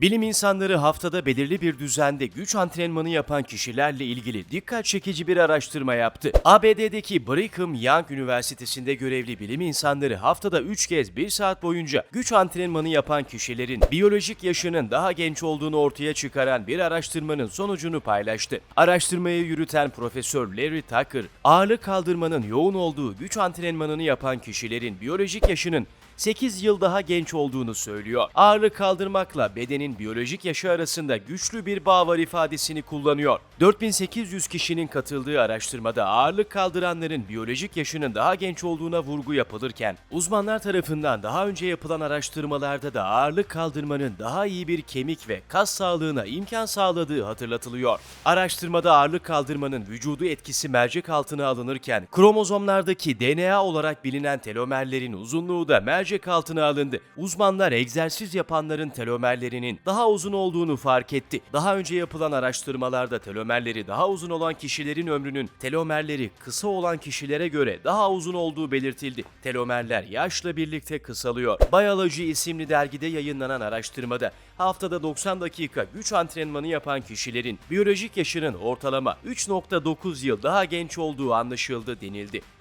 Bilim insanları haftada belirli bir düzende güç antrenmanı yapan kişilerle ilgili dikkat çekici bir araştırma yaptı. ABD'deki Brigham Young Üniversitesi'nde görevli bilim insanları haftada 3 kez 1 saat boyunca güç antrenmanı yapan kişilerin biyolojik yaşının daha genç olduğunu ortaya çıkaran bir araştırmanın sonucunu paylaştı. Araştırmayı yürüten Profesör Larry Tucker, ağırlık kaldırmanın yoğun olduğu güç antrenmanını yapan kişilerin biyolojik yaşının 8 yıl daha genç olduğunu söylüyor. Ağırlık kaldırmakla bedenin biyolojik yaşı arasında güçlü bir bağ var ifadesini kullanıyor. 4800 kişinin katıldığı araştırmada ağırlık kaldıranların biyolojik yaşının daha genç olduğuna vurgu yapılırken, uzmanlar tarafından daha önce yapılan araştırmalarda da ağırlık kaldırmanın daha iyi bir kemik ve kas sağlığına imkan sağladığı hatırlatılıyor. Araştırmada ağırlık kaldırmanın vücudu etkisi mercek altına alınırken, kromozomlardaki DNA olarak bilinen telomerlerin uzunluğu da mercek altına alındı. Uzmanlar egzersiz yapanların telomerlerinin daha uzun olduğunu fark etti. Daha önce yapılan araştırmalarda telomerleri daha uzun olan kişilerin ömrünün telomerleri kısa olan kişilere göre daha uzun olduğu belirtildi. Telomerler yaşla birlikte kısalıyor. Biology isimli dergide yayınlanan araştırmada haftada 90 dakika güç antrenmanı yapan kişilerin biyolojik yaşının ortalama 3.9 yıl daha genç olduğu anlaşıldı denildi.